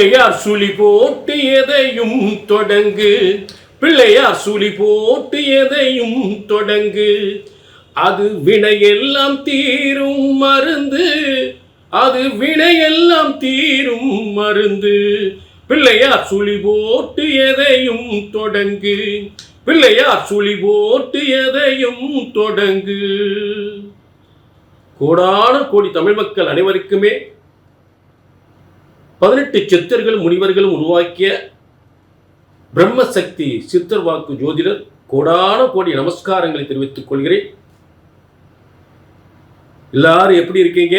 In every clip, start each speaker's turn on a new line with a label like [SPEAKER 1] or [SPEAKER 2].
[SPEAKER 1] பிள்ளையார் சுழி போட்டு எதையும் தொடங்கு. பிள்ளையார் சுழி போட்டு எதையும் தொடங்கு. அது வினையெல்லாம் தீரும் மருந்து. அது வினையெல்லாம் தீரும் மருந்து. பிள்ளையார் சுழி போட்டு எதையும் தொடங்கு. பிள்ளையார் சுழி போட்டு எதையும் தொடங்கு. கோடான கோடி தமிழ் மக்கள் அனைவருக்குமே பதினெட்டு சித்தர்கள் முனிவர்களும் உருவாக்கிய பிரம்மசக்தி சித்தர் வாக்கு ஜோதிடர் கோடான கோடி நமஸ்காரங்களை தெரிவித்துக் கொள்கிறேன். எல்லாரும் எப்படி இருக்கீங்க?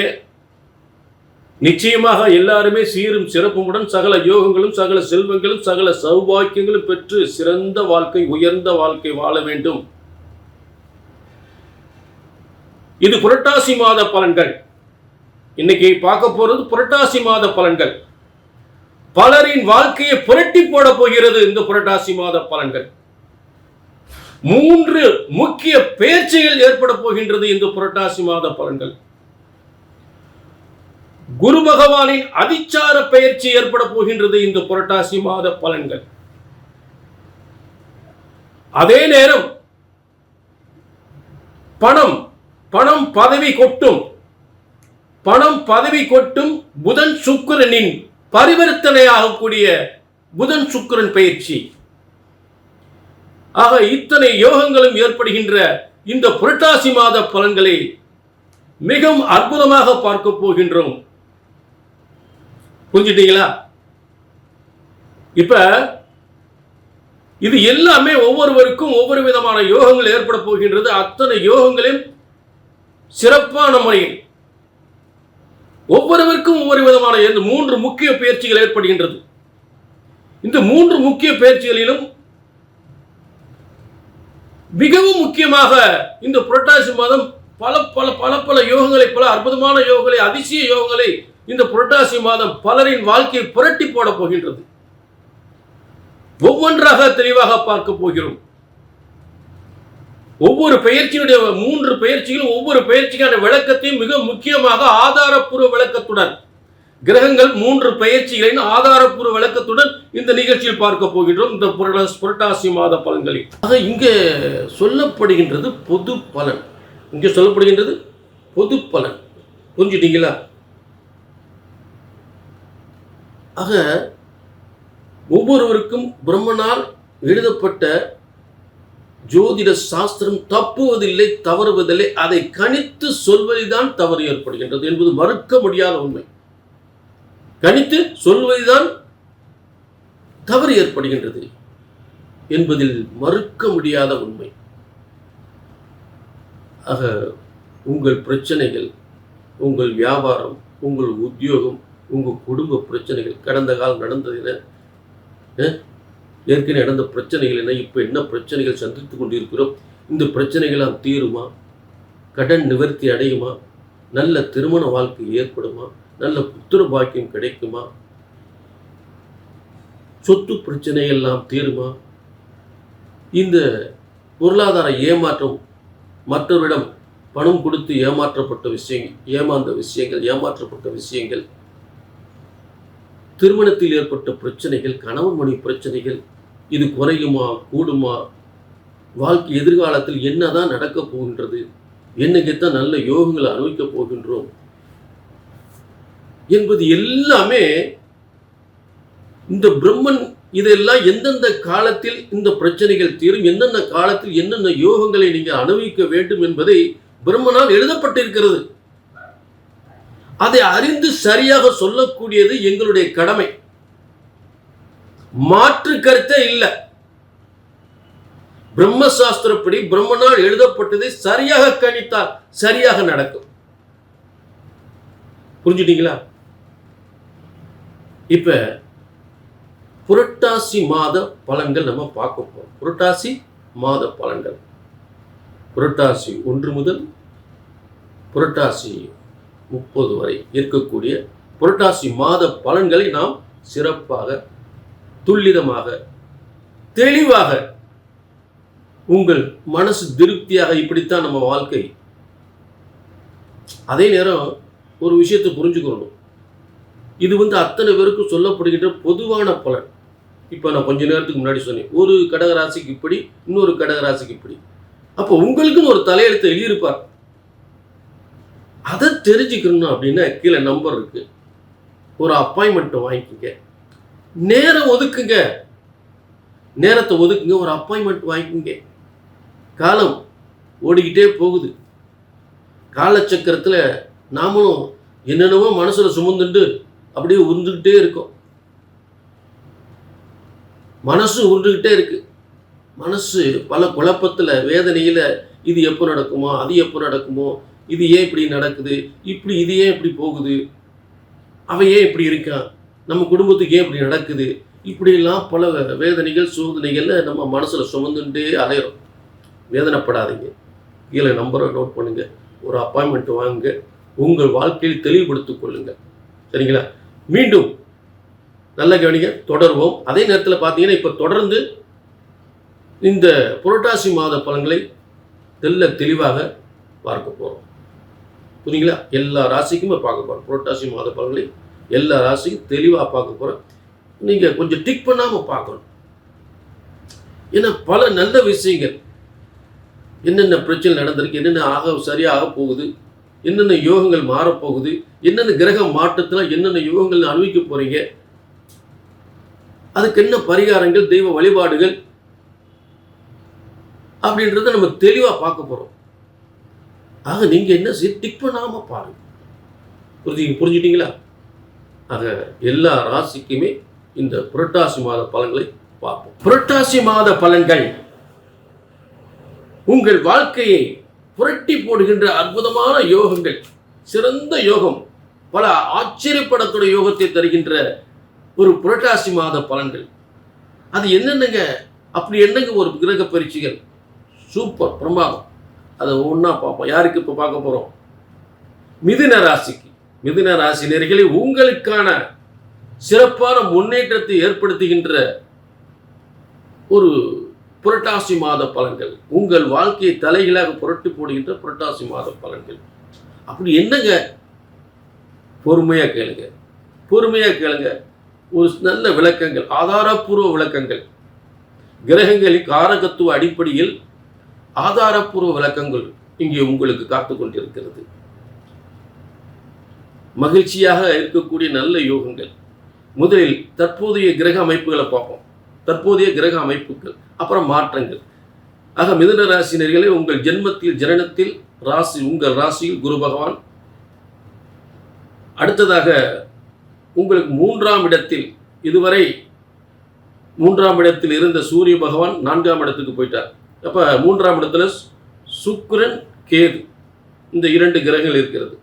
[SPEAKER 1] நிச்சயமாக எல்லாருமே சீரும் சிறப்புமுடன் சகல யோகங்களும் சகல செல்வங்களும் சகல சௌபாக்கியங்களும் பெற்று சிறந்த வாழ்க்கை உயர்ந்த வாழ்க்கை வாழ வேண்டும். இது புரட்டாசி மாத பலன்கள். இன்னைக்கு பார்க்க போறது புரட்டாசி மாத பலன்கள். பலரின் வாழ்க்கையை புரட்டி போட போகிறது இந்த புரட்டாசி மாத பலன்கள். மூன்று முக்கிய பேர்ச்சிகள் ஏற்பட போகின்றது இந்த புரட்டாசி மாத பலன்கள். குரு பகவானின் அதிச்சார பெயர்ச்சி ஏற்பட போகின்றது இந்த புரட்டாசி மாத பலன்கள். அதே நேரம் பணம் பணம் பதவி கொட்டும் பணம் பதவி கொட்டும் புதன் சுக்கிரனின் பரிவர்த்தனையாகக்கூடிய புதன் சுக்கிரன் பயிற்சி. ஆக இத்தனை யோகங்களும் ஏற்படுகின்ற இந்த புரட்டாசி மாத பலன்களை மிகவும் அற்புதமாக பார்க்க போகின்றோம். புரிஞ்சுட்டீங்களா? இப்ப இது எல்லாமே ஒவ்வொருவருக்கும் ஒவ்வொரு விதமான யோகங்கள் ஏற்பட போகின்றது. அத்தனை யோகங்களையும் சிறப்பான முறையில் ஒவ்வொருவருக்கும் ஒவ்வொரு விதமான இந்த மூன்று முக்கிய பயிற்சிகள் ஏற்படுகின்றது. இந்த மூன்று முக்கிய பயிற்சிகளிலும் மிகவும் முக்கியமாக இந்த புரட்டாசி மாதம் பல பல பல பல யோகங்களை பல அற்புதமான யோகங்களை அதிசய யோகங்களை இந்த புரட்டாசி மாதம் பலரின் வாழ்க்கையை புரட்டி போட போகின்றது. ஒவ்வொன்றாக தெளிவாக பார்க்க போகிறோம். ஒவ்வொரு பயிற்சியினுடைய மூன்று பயிற்சிகளும் ஒவ்வொரு பயிற்சிக்கான விளக்கத்தையும் மிக முக்கியமாக ஆதாரப்பூர்வ விளக்கத்துடன் கிரகங்கள் மூன்று பயிற்சிகளின் ஆதாரப்பூர்வ விளக்கத்துடன் இந்த நிகழ்ச்சியில் பார்க்க போகின்றோம். இந்த புரட்டாசி புரட்டாசி மாத பலன்களில். ஆக இங்கே சொல்லப்படுகின்றது பொது பலன். இங்கே சொல்லப்படுகின்றது பொது பலன். புரிஞ்சுட்டீங்களா? ஆக ஒவ்வொருவருக்கும் பிரம்மனால் எழுதப்பட்ட ஜோதிட சாஸ்திரம் தப்புவதில்லை தவறுவதில்லை அதை கணித்து சொல்வதுதான் தவறு ஏற்படுகின்றது என்பது மறுக்க முடியாத உண்மை. கணித்து சொல்வதுதான் தவறு ஏற்படுகின்றது என்பதில் மறுக்க முடியாத உண்மை. ஆக உங்கள் பிரச்சனைகள் உங்கள் வியாபாரம் உங்கள் உத்தியோகம் உங்கள் குடும்ப பிரச்சனைகள் கடந்த காலம் நடந்ததில் ஏற்கனவே நடந்த பிரச்சனைகள் என்ன இப்போ என்ன பிரச்சனைகள் சந்தித்து கொண்டிருக்கிறோம்? இந்த பிரச்சனைகளாம் தீருமா? கடன் நிவர்த்தி அடையுமா? நல்ல திருமண வாழ்க்கை ஏற்படுமா? நல்ல புத்திர பாக்கியம் கிடைக்குமா? சொத்து பிரச்சனை எல்லாம் தீருமா? இந்த பொருளாதார ஏமாற்றம் மற்றவரிடம் பணம் கொடுத்து ஏமாற்றப்பட்ட விஷயங்கள் ஏமாந்த விஷயங்கள் ஏமாற்றப்பட்ட விஷயங்கள் திருமணத்தில் ஏற்பட்ட பிரச்சனைகள் கணவன் மணி பிரச்சனைகள் இது குறையுமா கூடுமா வாழ்க்கை எதிர்காலத்தில் என்னதான் நடக்கப் போகின்றது என்னைக்குத்தான் நல்ல யோகங்களை அனுபவிக்கப் போகின்றோம் என்பது எல்லாமே இந்த பிரம்மன் இதெல்லாம் எந்தெந்த காலத்தில் இந்த பிரச்சனைகள் தீரும் எந்தெந்த காலத்தில் என்னென்ன யோகங்களை நீங்கள் அனுபவிக்க வேண்டும் என்பதை பிரம்மனால் எழுதப்பட்டிருக்கிறது. அதை அறிந்து சரியாக சொல்லக்கூடியது எங்களுடைய கடமை. மாற்று கருத்தே இல்லை. பிரம்மசாஸ்திரப்படி பிரம்மனால் எழுதப்பட்டதை சரியாக கணித்தால் சரியாக நடக்கும். புரிஞ்சுட்டீங்களா? இப்ப புரட்டாசி மாத பலன்கள் நம்ம பார்க்க போறோம். புரட்டாசி மாத பலன்கள். புரட்டாசி ஒன்று முதல் புரட்டாசி முப்பது வரை இருக்கக்கூடிய புரட்டாசி மாத பலன்களை நாம் சிறப்பாக துல்லிதமாக தெளிவாக உங்கள் மனசு திருப்தியாக இப்படித்தான் நம்ம வாழ்க்கை. அதே நேரம் ஒரு விஷயத்தை புரிஞ்சுக்கணும். இது வந்து அத்தனை பேருக்கும் சொல்லப்படுகின்ற பொதுவான பலன். இப்போ நான் கொஞ்ச நேரத்துக்கு முன்னாடி சொன்னேன் ஒரு கடகராசிக்கு இப்படி இன்னொரு கடகராசிக்கு இப்படி. அப்போ உங்களுக்குன்னு ஒரு தலையெழுத்து எழுதியிருப்பார். அதை தெரிஞ்சுக்கணும் அப்படின்னா கீழே நம்பர் இருக்குது ஒரு அப்பாயின்மெண்ட்டை வாங்கிக்கோங்க. நேரம் ஒதுக்குங்க. நேரத்தை ஒதுக்குங்க ஒரு அப்பாயின்மெண்ட் வாங்கிக்கோங்க. காலம் ஓடிக்கிட்டே போகுது. காலச்சக்கரத்தில் நாமளும் என்னென்னவோ மனசில் சுமந்துட்டு அப்படியே உருந்துக்கிட்டே இருக்கோம். மனசு உருண்டுக்கிட்டே இருக்கு. மனசு பல குழப்பத்தில் வேதனையில் இது எப்போ நடக்குமோ அது எப்போ நடக்குமோ இது ஏன் இப்படி நடக்குது? இப்படி இது ஏன் இப்படி போகுது? அவன் ஏன் இப்படி இருக்கான்? நம்ம குடும்பத்துக்கு ஏன் இப்படி நடக்குது? இப்படியெல்லாம் பல வேதனைகள் சோதனைகள்ல நம்ம மனசில் சுமந்துட்டே அலையிறோம். வேதனைப்படாதீங்க. கீழே நம்பரை நோட் பண்ணுங்கள் ஒரு அப்பாயின்மெண்ட் வாங்குங்க. உங்கள் வாழ்க்கையில் தெளிவுபடுத்திக் கொள்ளுங்க சரிங்களா? மீண்டும் நல்ல கவனிங்க. தொடர்வோம். அதே நேரத்தில் பார்த்தீங்கன்னா இப்போ தொடர்ந்து இந்த புரட்டாசி மாத பலன்களை தெல்ல தெளிவாக பார்க்க போகிறோம் புரியுங்களா எல்லா ராசிக்குமே பார்க்க போகிறோம் புரட்டாசி மாத பலன்களை எல்லா ராசிக்கும் தெளிவாக பார்க்க போகிறோம் நீங்கள் கொஞ்சம் டிக் பண்ணாமல் பார்க்கணும். ஏன்னா பல நல்ல விஷயங்கள் என்னென்ன பிரச்சனை நடந்திருக்கு என்னென்ன ஆக சரியாக போகுது என்னென்ன யோகங்கள் மாறப்போகுது என்னென்ன கிரக மாற்றத்தில் என்னென்ன யோகங்கள் அனுபவிக்க போறீங்க அதுக்கு என்ன பரிகாரங்கள் தெய்வ வழிபாடுகள் அப்படின்றத நம்ம தெளிவாக பார்க்க போகிறோம் ஆக நீங்கள் என்ன செய்ய டிக் பண்ணாமல் பாருங்கள் புரிஞ்சு புரிஞ்சுட்டிங்களா ஆக எல்லா ராசிக்குமே இந்த புரட்டாசி மாத பலன்களை பார்ப்போம். புரட்டாசி மாத பலன்கள். உங்கள் வாழ்க்கையை புரட்டி போடுகின்ற அற்புதமான யோகங்கள். சிறந்த யோகம். பல ஆச்சரியப்படக்கூடிய யோகத்தை தருகின்ற ஒரு புரட்டாசி மாத பலன்கள். அது என்னென்னங்க? அப்படி என்னங்க ஒரு கிரக பயிற்சிகள்? சூப்பர் பிரமாதம் அதை ஒவ்வொன்றா பார்ப்போம். யாருக்கு இப்போ பார்க்க போகிறோம் மிதுன ராசிக்கு. மிதுன ராசி நேர்களை உங்களுக்கான சிறப்பான முன்னேற்றத்தை ஏற்படுத்துகின்ற ஒரு புரட்டாசி மாத பலன்கள். உங்கள் வாழ்க்கையை தலைகளாக புரட்டி போடுகின்ற புரட்டாசி மாத பலன்கள். அப்படி என்னங்க? பொறுமையாக கேளுங்க. பொறுமையாக கேளுங்க. ஒரு நல்ல விளக்கங்கள் ஆதாரப்பூர்வ விளக்கங்கள். கிரகங்களின் காரகத்துவ அடிப்படையில் ஆதாரப்பூர்வ விளக்கங்கள் இங்கே உங்களுக்கு காத்து கொண்டிருக்கிறது. மகிழ்ச்சியாக இருக்கக்கூடிய நல்ல யோகங்கள். முதலில் தற்போதைய கிரக அமைப்புகளை பார்ப்போம். தற்போதைய கிரக அமைப்புகள் அப்புறம் மாற்றங்கள். ஆக மிதுன ராசினர்களே உங்கள் ஜென்மத்தில் ஜனனத்தில் ராசி உங்கள் ராசியில் குரு பகவான். அடுத்ததாக உங்களுக்கு மூன்றாம் இடத்தில் இதுவரை மூன்றாம் இடத்தில் இருந்த சூரிய பகவான் நான்காம் இடத்துக்கு போயிட்டார். அப்ப மூன்றாம் இடத்துல சுக்கிரன் கேது. இந்த இரண்டு கிரகங்கள் இருக்கிறது.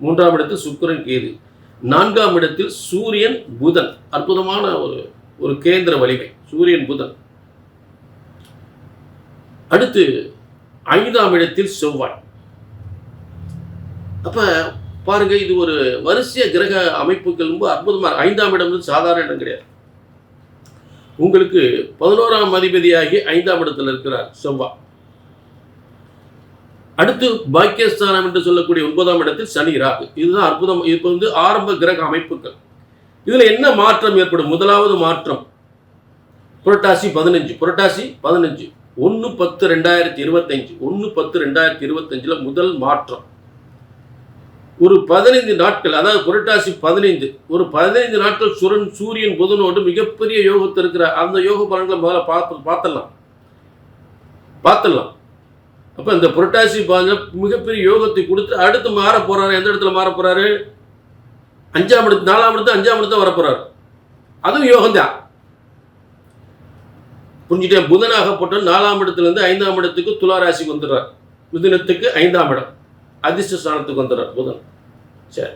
[SPEAKER 1] மூன்றாம் இடத்தில் சுக்கரன் கேது. நான்காம் இடத்தில் சூரியன் புதன். அற்புதமான ஒரு ஒரு கேந்திர வலிமை. சூரியன் புதன். அடுத்து ஐந்தாம் இடத்தில் செவ்வாய். அப்ப பாருங்க இது ஒரு வரிசைய கிரக அமைப்புகள் ரொம்ப அற்புதமாக ஐந்தாம் இடம் வந்து சாதாரண இடம் கிடையாது. உங்களுக்கு பதினோராம் அதிபதியாகி ஐந்தாம் இடத்துல இருக்கிறார் செவ்வாய் அடுத்து பாக்கியஸ்தானம் என்று சொல்லக்கூடிய ஒன்பதாம் இடத்தில் சனி ராகு. இதுதான் அற்புதம். இப்போ வந்து ஆரம்ப கிரக அமைப்புகள். இதுல என்ன மாற்றம் ஏற்படும்? முதலாவது மாற்றம் புரட்டாசி பதினஞ்சு. புரட்டாசி பதினஞ்சு. ஒன்று பத்து ரெண்டாயிரத்தி இருபத்தஞ்சு ஒன்று பத்து ரெண்டாயிரத்தி இருபத்தஞ்சில் முதல் மாற்றம். ஒரு பதினைந்து நாட்கள் அதாவது புரட்டாசி பதினைந்து ஒரு பதினைந்து நாட்கள் சுரன் சூரியன் புதனோடு மிகப்பெரிய யோகத்தை இருக்கிற அந்த யோக பலன்களை முதல்ல பார்த்து பார்த்துடலாம். பார்த்துடலாம். அப்போ இந்த புரட்டாசி பாஞ்ச மிகப்பெரிய யோகத்தை கொடுத்து அடுத்து மாற போகிறாரு எந்த இடத்துல மாற போகிறாரு அஞ்சாம் இடத்து நாலாம் இடத்து அஞ்சாம் இடத்து வர போறாரு அதுவும் யோகம்தான் புரிஞ்சுட்டேன்? புதனாகப்பட்ட நாலாம் இடத்துலேருந்து ஐந்தாம் இடத்துக்கு துளாராசிக்கு வந்துடுறார். மிதுனத்துக்கு ஐந்தாம் இடம். அதிர்ஷ்ட வந்துடுற புதன். சரி.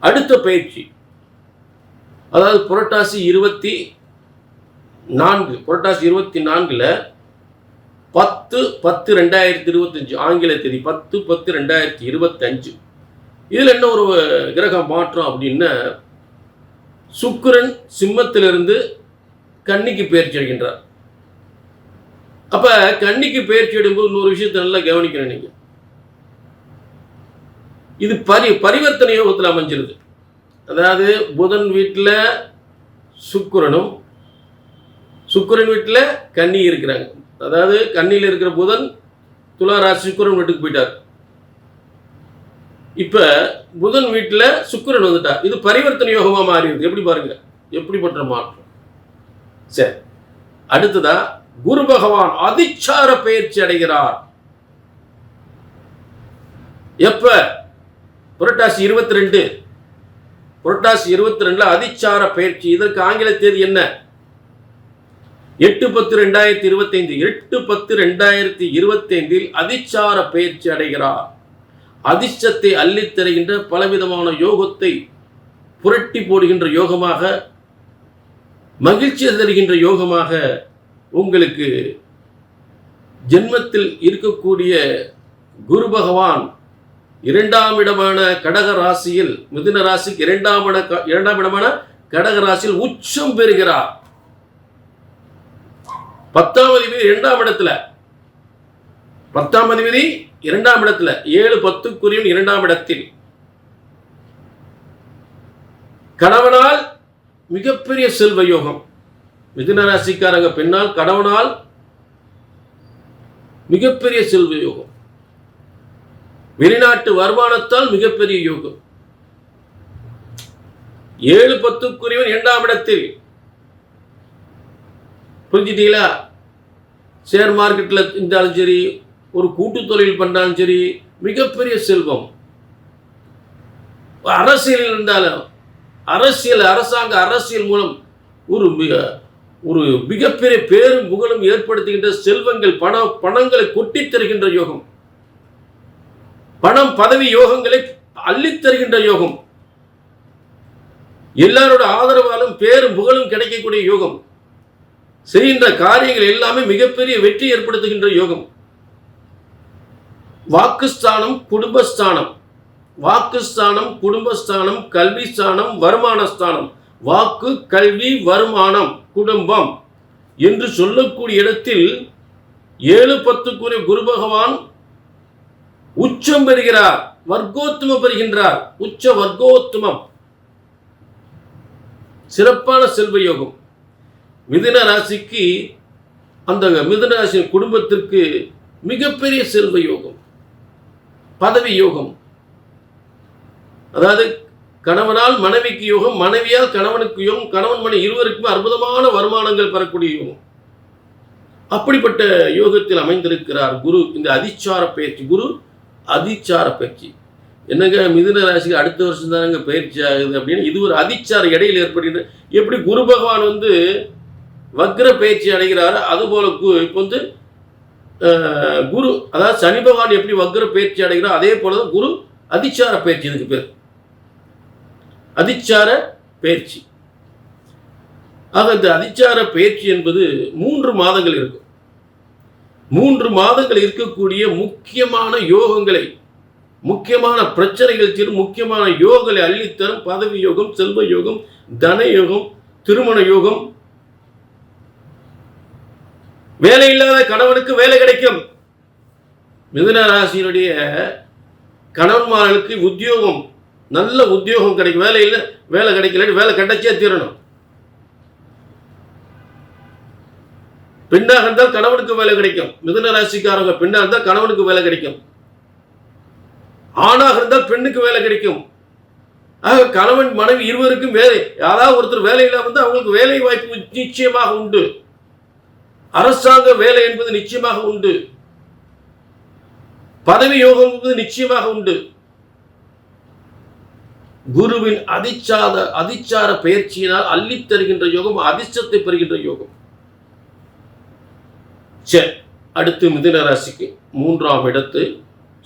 [SPEAKER 1] அடுத்த பயிற்சி. அதாவது புரட்டாசி இருபத்தி நான்கு புரட்டாசி இருபத்தி நான்குல பத்து பத்து ரெண்டாயிரத்தி இருபத்தஞ்சு ஆங்கில தேதி பத்து பத்து ரெண்டாயிரத்தி இருபத்தஞ்சு. இதில் என்ன ஒரு கிரக மாற்றம் அப்படின்னா சுக்கரன் சிம்மத்திலிருந்து கன்னிக்கு பயிற்சி அடைகின்றார் அப்ப கன்னிக்கு பயிற்சி அடையும்போது இன்னொரு விஷயத்தை நல்லா கவனிக்கணும் நீங்கள் இது பரி பரிவர்த்தனை யோகத்தில் அமைஞ்சிருது. அதாவது புதன் வீட்டில் சுக்கிரனும் சுக்குரன் வீட்டில் கன்னி இருக்கிறாங்க. அதாவது கன்னியில் இருக்கிற புதன் துலா ராசி சுக்குரன் வீட்டுக்கு போயிட்டார். இப்போ புதன் வீட்டில் சுக்கிரன் வந்துட்டார் இது பரிவர்த்தனை யோகமாக மாறிடுது. எப்படி பாருங்க. எப்படிப்பட்ட மாற்றம்? சரி. அடுத்ததா குரு பகவான் அதிச்சார பயிற்சி அடைகிறார். எப்ப? புரட்டாசி இருபத்தி ரெண்டு புரட்டாசி இருபத்தி ரெண்டுல அதிச்சார பயிற்சி. இதற்கு ஆங்கில தேதி என்ன? எட்டு பத்து ரெண்டாயிரத்தி இருபத்தைந்து. எட்டு பத்து ரெண்டாயிரத்தி இருபத்தைந்தில் அதிச்சார பயிற்சி அடைகிறார். அதிர்ஷ்டத்தை அள்ளித் தருகின்ற பலவிதமான யோகத்தை புரட்டி போடுகின்ற யோகமாக மகிழ்ச்சி தருகின்ற யோகமாக உங்களுக்கு ஜென்மத்தில் இருக்கக்கூடிய குரு பகவான் இரண்டாம் இடமான கடக ராசியில் மிதுன ராசிக்கு இரண்டாம் இரண்டாம் இடமான கடக ராசியில் உச்சம் பெறுகிறார். பத்தாம் அதிபதி இரண்டாம் இடத்துல. பத்தாம் அதிபதி இரண்டாம் இடத்துல. ஏழு பத்துக்குரியும் இரண்டாம் இடத்தில். கணவனால் மிகப்பெரிய செல்வ யோகம் மிதுன ராசிக்காரங்க பெண்ணால் கணவனால் மிகப்பெரிய செல்வ யோகம் வெளிநாட்டு வருமானத்தால் மிகப்பெரிய யோகம். ஏழு பத்துக்குரியவன் இரண்டாம் இடத்தில். புரிஞ்சிட்டீங்களா? ஷேர் மார்க்கெட்டில் இருந்தாலும் சரி ஒரு கூட்டு தொழில் பண்ணாலும் சரி மிகப்பெரிய செல்வம். அரசியலில் இருந்தாலும் அரசியல் அரசாங்க அரசியல் மூலம் ஒரு மிக ஒரு மிகப்பெரிய பேரும் புகழும் ஏற்படுத்துகின்ற செல்வங்கள் பண பணங்களை கொட்டித் தருகின்ற யோகம். பணம் பதவி யோகங்களை அள்ளித் தருகின்ற யோகம். எல்லாரோட ஆதரவாலும் பேரும் புகழும் கிடைக்கக்கூடிய யோகம். செய்கின்ற காரியங்கள் எல்லாமே மிகப்பெரிய வெற்றி ஏற்படுத்துகின்ற யோகம். வாக்குஸ்தானம் குடும்பஸ்தானம். வாக்குஸ்தானம் குடும்பஸ்தானம் கல்விஸ்தானம் வருமானஸ்தானம். வாக்கு கல்வி வருமானம் குடும்பம். என்று சொல்லக்கூடிய இடத்தில் ஏழு பத்துக்குரிய குரு பகவான் உச்சம் பெறுகிறார் வர்க்கோத்துமம் பெறுகின்றார் உச்ச வர்க்கோத்துமம். சிறப்பான செல்வ யோகம். மிதுன ராசிக்கு அந்த மிதுன ராசி குடும்பத்திற்கு மிகப்பெரிய செல்வ யோகம் பதவி யோகம். அதாவது கணவனால் மனைவிக்கு யோகம் மனைவியால் கணவனுக்கு யோகம் கணவன் மனை இருவருக்குமே அற்புதமான வருமானங்கள் பெறக்கூடிய யோகம். அப்படிப்பட்ட யோகத்தில் அமைந்திருக்கிறார் குரு இந்த அதிச்சார பயிற்சி குரு. அதிச்சார பயிற்சி என்னங்க மிதுன ராசிக்கு அடுத்த வருஷம் தானங்க பயிற்சி ஆகுது அப்படின்னு இது ஒரு அதிச்சார இடையில் ஏற்படுகின்ற எப்படி குரு பகவான் வந்து வக்ர பயிற்சி அடைகிறாரோ அதுபோல கு- இப்போ வந்து குரு அதாவது சனி பகவான் எப்படி வக்ர பயிற்சி அடைகிறாரோ அதே போல தான் குரு அதிச்சார பயிற்சி இதுக்கு பேர். அதிச்சார பயிற்சி. ஆக இந்த அதிச்சார பயிற்சி என்பது மூன்று மாதங்கள் இருக்கும். மூன்று மாதங்கள் இருக்கக்கூடிய முக்கியமான யோகங்களை முக்கியமான பிரச்சனைகள் தீரும் முக்கியமான யோகங்களை அள்ளித்தரும். பதவி யோகம் செல்வ யோகம் தன யோகம் திருமண யோகம். வேலை இல்லாத கணவனுக்கு வேலை கிடைக்கும். மிதுன ராசியினுடைய கணவன்மார்களுக்கு உத்தியோகம் நல்ல உத்தியோகம் கிடைக்கும். வேலை இல்லை வேலை கிடைக்கல வேலை கிடைச்சே தீரணும். பெண்ணாக இருந்தால் கணவனுக்கு வேலை கிடைக்கும். மிதுன ராசிக்காரங்க பெண்ணாக இருந்தால் கணவனுக்கு வேலை கிடைக்கும். ஆணாக இருந்தால் பெண்ணுக்கு வேலை கிடைக்கும். ஆக கணவன் மனைவி இருவருக்கும் வேலை. யாராவது ஒருத்தர் வேலை இல்லாமல் அவங்களுக்கு வேலை வாய்ப்பு நிச்சயமாக உண்டு. அரசாங்க வேலை என்பது நிச்சயமாக உண்டு. பதவி யோகம் என்பது நிச்சயமாக உண்டு. குருவின் அதிச்சார அதிச்சார பயிற்சியினால் அள்ளித் தருகின்ற யோகம் அதிர்ஷ்டத்தை பெறுகின்ற யோகம். சரி அடுத்து மிதுன ராசிக்கு மூன்றாம் இடத்து.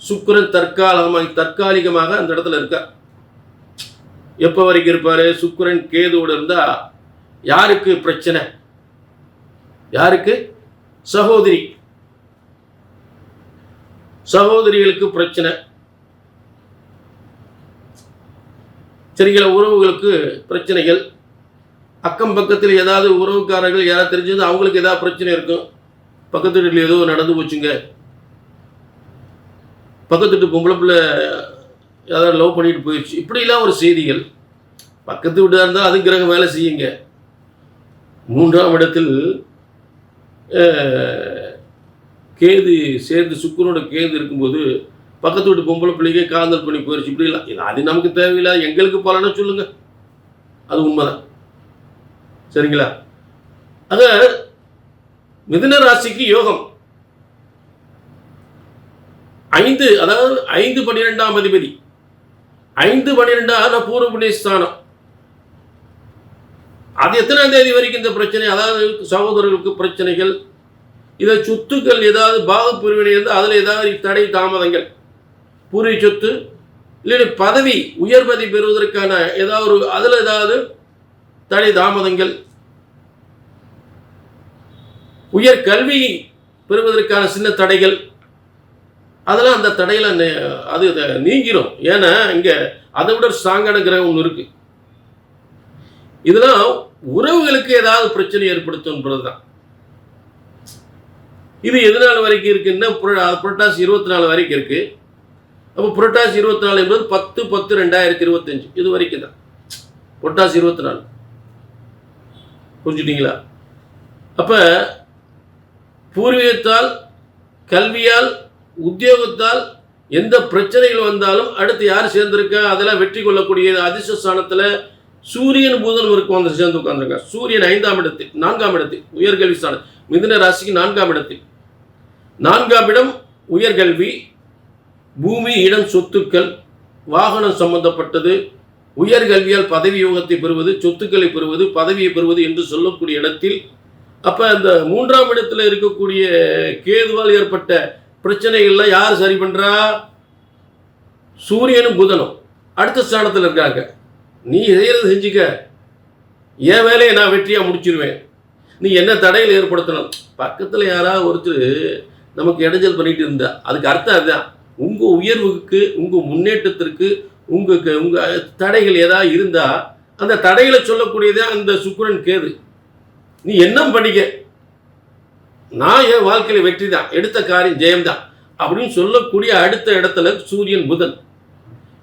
[SPEAKER 1] சுக்கரன் தற்காலமாக தற்காலிகமாக அந்த இடத்துல இருக்கார். எப்போ வரைக்கும் இருப்பார்? சுக்கரன் கேதுவோடு இருந்தால் யாருக்கு பிரச்சனை? யாருக்கு? சகோதரி. சகோதரிகளுக்கு பிரச்சனை. சரிங்களா உறவுகளுக்கு பிரச்சனைகள். அக்கம் பக்கத்தில் ஏதாவது உறவுக்காரர்கள் யாராவது தெரிஞ்சது அவங்களுக்கு ஏதாவது பிரச்சனை இருக்கும். பக்கத்து வீட்டில் ஏதோ நடந்து போச்சுங்க. பக்கத்து வீட்டு பொம்பளை பிள்ளை ஏதாவது லவ் பண்ணிட்டு போயிடுச்சு இப்படிலாம் ஒரு செய்திகள். பக்கத்து வீட்டாக இருந்தால் அது கிரகம் வேலை செய்யுங்க. மூன்றாம் இடத்தில் கேது சேர்ந்து சுக்கரனோட கேது இருக்கும்போது பக்கத்து வீட்டு பொம்பளை பிள்ளைக்கே காதல் பண்ணி போயிடுச்சு இப்படிலாம் இல்லை அது நமக்கு தேவையில்லை. எங்களுக்கு பலனை சொல்லுங்கள் அது உண்மைதான். சரிங்களா? ஆக மிதுன ராசிக்கு யோகம். ஐந்து அதாவது ஐந்து பன்னிரெண்டாம் அதிபதி. ஐந்து பன்னிரெண்டாம் பூர்வ புண்ணியஸ்தானம் அது எத்தனாம் தேதி வரைக்கும் இந்த பிரச்சனை? அதாவது சகோதரர்களுக்கு பிரச்சனைகள் இதை சொத்துக்கள் ஏதாவது பாகப்பிரிவினை இருந்தால் அதில் ஏதாவது தடை தாமதங்கள். பூர்வீக சொத்து இல்லை பதவி உயர் பதவி பெறுவதற்கான ஏதாவது ஒரு அதில் ஏதாவது தடை தாமதங்கள். உயர் கல்வி பெறுவதற்கான சின்ன தடைகள். அதெல்லாம் அந்த தடையில் அது நீங்கிடும் ஏன்னா இங்கே அதை விட ஸ்ட்ராங்கான கிரகம் ஒன்று இருக்கு. இதெல்லாம் உறவுகளுக்கு ஏதாவது பிரச்சனை ஏற்படுத்தும்ன்றது தான் இது எது நாள் வரைக்கும் இருக்குன்னா புர- புரட்டாசி இருபத்தி நாலு வரைக்கும் இருக்கு. அப்போ புரட்டாசி இருபத்தி நாலு என்பது பத்து பத்து ரெண்டாயிரத்தி இருபத்தஞ்சு. இது வரைக்கும் தான். புரட்டாசி இருபத்தி நாலு. புரிஞ்சுட்டிங்களா? அப்போ பூர்வீகத்தால் கல்வியால் உத்தியோகத்தால் எந்த பிரச்சனைகள் வந்தாலும் அடுத்து யார் சேர்ந்திருக்கா அதெல்லாம் வெற்றி கொள்ளக்கூடிய அதிர்ஷ்ட ஸ்தானத்துல சூரியன் புதனும் இருக்கும் வந்து சேர்ந்து உட்காந்துருக்காங்க சூரியன் ஐந்தாம் இடத்தில் நான்காம் இடத்தில் உயர்கல்வி ஸ்தானம் மிதுன ராசிக்கு நான்காம் இடத்தில். நான்காம் இடம் உயர்கல்வி பூமி இடம் சொத்துக்கள் வாகனம் சம்பந்தப்பட்டது. உயர்கல்வியால் பதவி யோகத்தை பெறுவது சொத்துக்களை பெறுவது பதவியை பெறுவது என்று சொல்லக்கூடிய இடத்தில் அப்போ அந்த மூன்றாம் இடத்துல இருக்கக்கூடிய கேதுவால் ஏற்பட்ட பிரச்சனைகள்லாம் யார் சரி பண்ணுறா சூரியனும் புதனும். அடுத்த ஸ்தானத்தில் இருக்காங்க. நீ செய்கிறது செஞ்சுக்க. என் வேலையை நான் வெற்றியாக முடிச்சிருவேன். நீ என்ன தடையில் ஏற்படுத்தணும்? பக்கத்தில் யாராவது ஒருத்தர் நமக்கு இடைஞ்சல் பண்ணிட்டு இருந்தா அதுக்கு அர்த்தம் அதுதான். உங்கள் உயர்வுக்கு உங்கள் முன்னேற்றத்திற்கு உங்களுக்கு உங்கள் தடைகள் ஏதாவது இருந்தால் அந்த தடைகளை சொல்லக்கூடியதே அந்த சுக்குரன் கேது. நீ என்ன பண்ணிக்க நான் என் வாழ்க்கையில வெற்றி தான் எடுத்த காரியம் ஜெயம்தான். அப்படின்னு சொல்லக்கூடிய அடுத்த இடத்துல சூரியன் புதன்.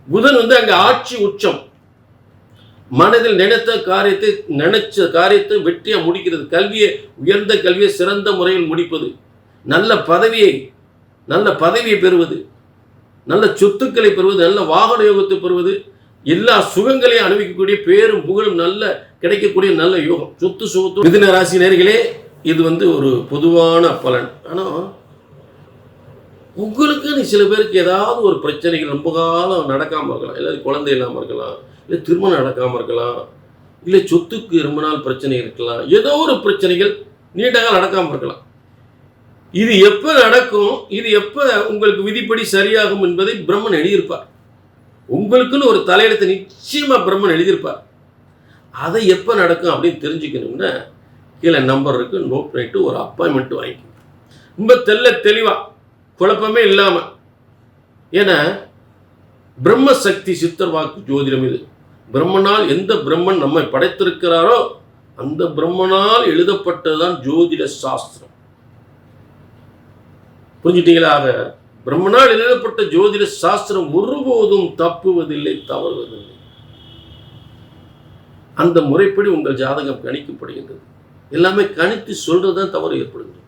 [SPEAKER 1] புதன் வந்து அங்க ஆட்சி உச்சம். மனதில் நினைத்த காரியத்தை நினைச்ச காரியத்தை வெற்றியா முடிக்கிறது. கல்வியை உயர்ந்த கல்வியை சிறந்த முறையில் முடிப்பது. நல்ல பதவியை நல்ல பதவியை பெறுவது. நல்ல சொத்துக்களை பெறுவது நல்ல வாகன யோகத்தை பெறுவது. எல்லா சுகங்களையும் அனுபவிக்கக்கூடிய பேரும் புகழும் நல்ல கிடைக்கக்கூடிய நல்ல யோகம். சொத்து சுகத்து மிதின ராசி நேர்களே இது வந்து ஒரு பொதுவான பலன். ஆனால் உங்களுக்கு சில பேருக்கு ஏதாவது ஒரு பிரச்சனைகள் ரொம்ப காலம் நடக்காமல் இருக்கலாம். இல்லை குழந்தை இல்லாமல் இருக்கலாம். இல்லை திருமணம் நடக்காமல் இருக்கலாம். இல்லை சொத்துக்கு ரொம்ப நாள் பிரச்சனை இருக்கலாம். ஏதோ ஒரு பிரச்சனைகள் நீண்டாக நடக்காமல் இருக்கலாம். இது எப்போ நடக்கும்? இது எப்போ உங்களுக்கு விதிப்படி சரியாகும் என்பதை பிரம்மன் எழுதியிருப்பார். உங்களுக்குன்னு ஒரு தலையெழுத்தை நிச்சயமாக பிரம்மன் எழுதியிருப்பார். அதை எப்போ நடக்கும் அப்படின்னு தெரிஞ்சுக்கணும்னா கீழே நம்பர் இருக்கு நோட் பண்ணிட்டு ஒரு அப்பாயின்மெண்ட் வாங்கிக்கணும் ரொம்ப தெல்ல தெளிவாக குழப்பமே இல்லாமல் ஏன்னா பிரம்மசக்தி சித்தர் வாக்கு ஜோதிடம் இது. பிரம்மனால் எந்த பிரம்மன் நம்மை படைத்திருக்கிறாரோ அந்த பிரம்மனால் எழுதப்பட்டதுதான் ஜோதிட சாஸ்திரம். புரிஞ்சுட்டீங்களா? ஆக பிரம்மனால் எழுதப்பட்ட ஜோதிட சாஸ்திரம் ஒருபோதும் தப்புவதில்லை தவறுவதில்லை. அந்த முறைப்படி உங்கள் ஜாதகம் கணிக்கப்படுகின்றது. எல்லாமே கணித்து சொல்கிறது தான் தவறு ஏற்படுகிறது.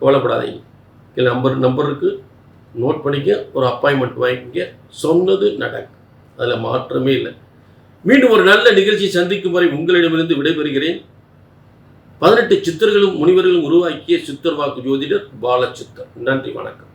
[SPEAKER 1] கவலைப்படாதீங்க. இல்லை நம்பர் நம்பருக்கு நோட் பண்ணிக்க ஒரு அப்பாயின்மெண்ட் வாங்கிக்க. சொன்னது நடக்கும் அதில் மாற்றமே இல்லை. மீண்டும் ஒரு நல்ல நிகழ்ச்சி சந்திக்கும் வரை உங்களிடமிருந்து விடைபெறுகிறேன். பதினெட்டு சித்தர்களும் முனிவர்களும் உருவாக்கிய சித்தர் வாக்கு ஜோதிடர் பாலச்சித்தர் நன்றி வணக்கம்.